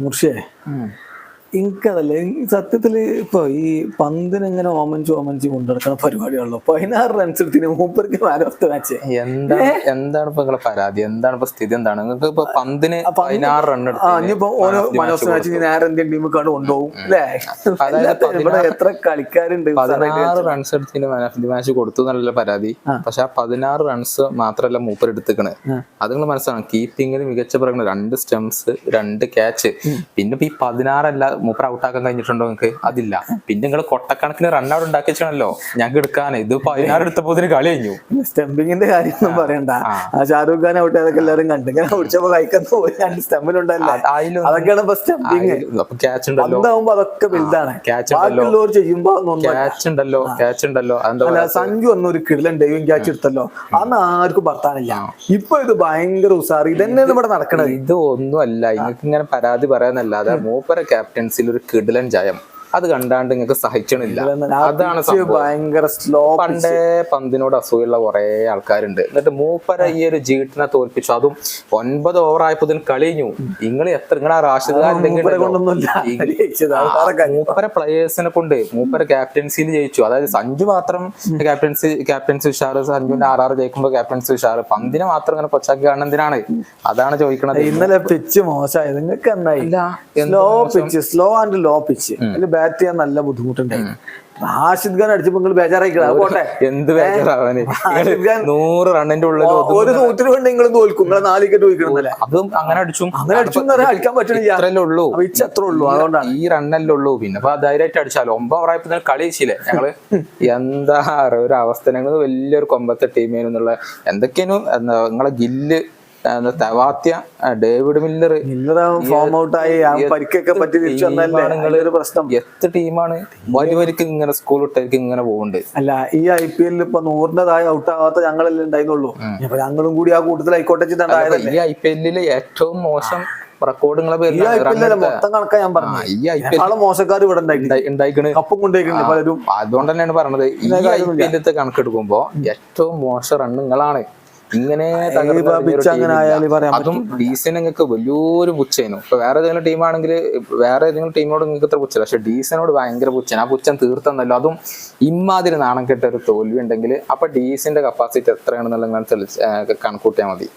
मुर्शी. आहे എനിക്കതല്ല സത്യത്തിൽ സത്യത്തിൽ ഇപ്പൊ ഈ പന്തിനെങ്ങനെ ഓമൻസ് ഓമൻസ് കൊണ്ടുനടക്കുന്ന പരിപാടിയാണല്ലോ. പതിനാറ് റൺസ് എടുത്തിന് മൂപ്പർക്ക് മാൻ ഓഫ് ദ മാച്ച് എന്താ എന്താണ് ഇപ്പൊ നിങ്ങളെ പരാതി? എന്താണ് ഇപ്പൊ സ്ഥിതി? എന്താണ്? നിങ്ങൾക്ക് ഇപ്പൊ പന്തിന് പതിനാറ് റൺ ആ ഇനിയിപ്പോ ഓരോ മാൻ ഓഫ് ദ മാച്ച് നേരെ ഇന്ത്യൻ ടീം കണ്ട് കൊണ്ടുപോകും അല്ലേ? ഇവിടെ എത്ര കളിക്കാരുണ്ട് പതിനാറ് റൺസ് എടുത്തിന് മാൻ ഓഫ് ദി മാച്ച് കൊടുത്തു എന്നുള്ള പരാതി. പക്ഷെ ആ പതിനാറ് റൺസ് മാത്രല്ല മൂപ്പർ എടുത്തിക്കണ്. അത് നിങ്ങൾ മനസ്സിലാണ് കീപ്പിങ്ങിൽ മികച്ച പ്രകടനം രണ്ട് സ്റ്റംസ് രണ്ട് ക്യാച്ച് പിന്നെ ഇപ്പൊ ഈ പതിനാറല്ല മൂപ്പർ ഔട്ടാക്കാൻ കഴിഞ്ഞിട്ടുണ്ടോ നിങ്ങൾക്ക് അതില്ല. പിന്നെ നിങ്ങൾ കൊട്ടക്കണക്കിന് റൺ ഔട്ട് ഉണ്ടാക്കി വെച്ചാണല്ലോ. ഞങ്ങൾക്ക് എടുക്കാൻ. ഇത് പതിനാറ് എടുത്തപ്പോ ഇതിന് കളി കഴിഞ്ഞു. സ്റ്റംപിങ്ങിന്റെ കാര്യമൊന്നും പറയണ്ട. ഷാരൂഖ് ഖാൻ ഔട്ട് ആയതൊക്കെ എല്ലാവരും കണ്ടു. ഇങ്ങനെ ഓടിച്ചപ്പോ കൈക്കന്ന് പോയി രണ്ട് സ്റ്റമ്പിലുണ്ടല്ലേ അതൊക്കെയാണ് ഇപ്പൊ സ്റ്റംപിങ് ക്യാച്ച് ഉണ്ടല്ലോ. അതൊക്കെ വലുതാണ്. ക്യാച്ച് ഉണ്ടല്ലോ. ബാക്കിയുള്ളവർ ചെയ്യുമ്പോ ഒന്നും ക്യാച്ച് ഉണ്ടല്ലോ ക്യാച്ച് ഉണ്ടല്ലോ. സഞ്ജു ഒന്നും ഒരു കിടലൻ ഡൈവിങ് ക്യാച്ച് എടുത്തല്ലോ. അന്ന് ആർക്കും ഭർത്താനില്ല ഇപ്പൊ ഇത് ഭയങ്കര ഉസാറി. ഇതന്നെ ഇവിടെ നടക്കണത്. ഇത് ഒന്നുമല്ല. നിങ്ങൾക്ക് ഇങ്ങനെ പരാതി പറയാന്നല്ലാതെ മൂപ്പര ക്യാപ്റ്റൻസിൽ ഒരു കിടിലൻ ജയം. അത് കണ്ടാണ്ട് നിങ്ങൾക്ക് സഹിച്ചണില്ല. അതാണ് ഭയങ്കര സ്ലോ പണ്ടേ പന്തിനോട് അസൂയുള്ള കുറെ ആൾക്കാരുണ്ട്. എന്നിട്ട് മൂപ്പര ഈ ഒരു ജീട്ടിനെ തോൽപ്പിച്ചു. അതും ഒൻപത് ഓവർ ആയപ്പോ ഇതിന് കളിഞ്ഞു. നിങ്ങൾ എത്ര നിങ്ങൾ ആ റാഷിദ് മൂപ്പര പ്ലേയേഴ്സിനെ കൊണ്ട്? മൂപ്പര ക്യാപ്റ്റൻസിയിൽ ജയിച്ചു. അതായത് സഞ്ജു മാത്രം ക്യാപ്റ്റൻസി ക്യാപ്റ്റൻസി ഉഷാറ് സഞ്ജുവിന്റെ ആർ ആർ ജയിക്കുമ്പോ ക്യാപ്റ്റൻസി ഉഷാറ്. പന്തിനെ മാത്രം ഇങ്ങനെ കൊച്ചാക്കി കാണുന്ന എന്തിനാണ്? അതാണ് ചോദിക്കണത്. ഇന്നലെ പിച്ച് മോശമായത് നിങ്ങൾക്ക് എന്നായി slow pitch slow and low pitch bat ചെയ്യാൻ നല്ല ബുദ്ധിമുട്ടുണ്ടായി. റാഷിദ് ഖാൻ അടിച്ചപ്പോ നിങ്ങൾ ബേജാറായിക്കോട്ടെ എന്ത് ബേജാറാവാന്? നൂറ് റണ്ണിന്റെ ഉള്ളിൽ ഒരു നൂറ്റിന് വേണ്ടി നിങ്ങൾ തോൽക്കും. നിങ്ങളെ നാല് വിക്കറ്റ് പോയിക്കണമെന്നല്ലേ അതും അങ്ങനെ അടിച്ചും. അങ്ങനെ അടിച്ചു അടിക്കാൻ പറ്റുന്നില്ല ഇത്രല്ലേ ഉള്ളൂ. അത്ര ഉള്ളൂ. അതുകൊണ്ടാണ്. ഈ റണ്ണല്ലേ ഉള്ളൂ. പിന്നെ അപ്പൊ ധൈര്യമായിട്ട് അടിച്ചാലോ? ഒമ്പത് ഓവറായപ്പോ തന്നെ കളി വെച്ചില്ലേ ഞങ്ങൾ എന്താ ഒരു അവസ്ഥ. ഞങ്ങൾ വലിയൊരു കൊമ്പത്തെ ടീമേനെന്നുള്ള എന്തൊക്കെയാണ് എന്താ നിങ്ങളെ Gill Tewatia David Miller. Form out ആയി. പരിക്കൊക്കെ പറ്റി തിരിച്ചു വന്നല്ലേ പ്രശ്നം. എത്ര ടീമാണ് വലിയവർക്ക് ഇങ്ങനെ സ്കൂൾ ഇട്ടവർക്ക് ഇങ്ങനെ പോകുന്നുണ്ട് അല്ല ഈ ഐ പി എല്ലിൽ ഇപ്പൊ നൂറിന്റെ താഴെ ഔട്ട് ആവാത്ത ഞങ്ങളല്ലേ ഉണ്ടായിരുന്നുള്ളൂ അപ്പൊ ഞങ്ങളും കൂടി ആ കൂട്ടത്തിൽ ആയിക്കോട്ടെ ഈ ഐ പി എല്ലിൽ ഏറ്റവും മോശം റെക്കോർഡുകളെ മൊത്തം കണക്കാ ഞാൻ പറഞ്ഞു മോശക്കാർ ഇവിടെ ഉണ്ടായിക്കണ്. കപ്പും പലരും. അതുകൊണ്ട് തന്നെയാണ് പറഞ്ഞത്. ഈ ഐ പി എല്ലിത്തെ കണക്കെടുക്കുമ്പോ ഏറ്റവും മോശം നിങ്ങളാണ് ഇങ്ങനെ അതും ഡീസൻ നിങ്ങൾക്ക് വലിയൊരു പുച്ചേനു ഇപ്പൊ വേറെ ഏതെങ്കിലും ടീമാണെങ്കിൽ വേറെ ഏതെങ്കിലും ടീമിനോട് നിങ്ങൾക്ക് ഇത്ര പുച്ചല്ല പക്ഷെ ഡീസനോട് ഭയങ്കര പുച്ഛൻ ആ പുച്ഛൻ തീർത്തന്നല്ലോ. അതും ഇമാതിരി നാണം കെട്ട ഒരു തോൽവി ഉണ്ടെങ്കിൽ അപ്പൊ ഡീസിന്റെ കപ്പാസിറ്റി എത്രയാണെന്നുള്ള നിങ്ങൾ കണക്കൂട്ടിയാൽ മതി.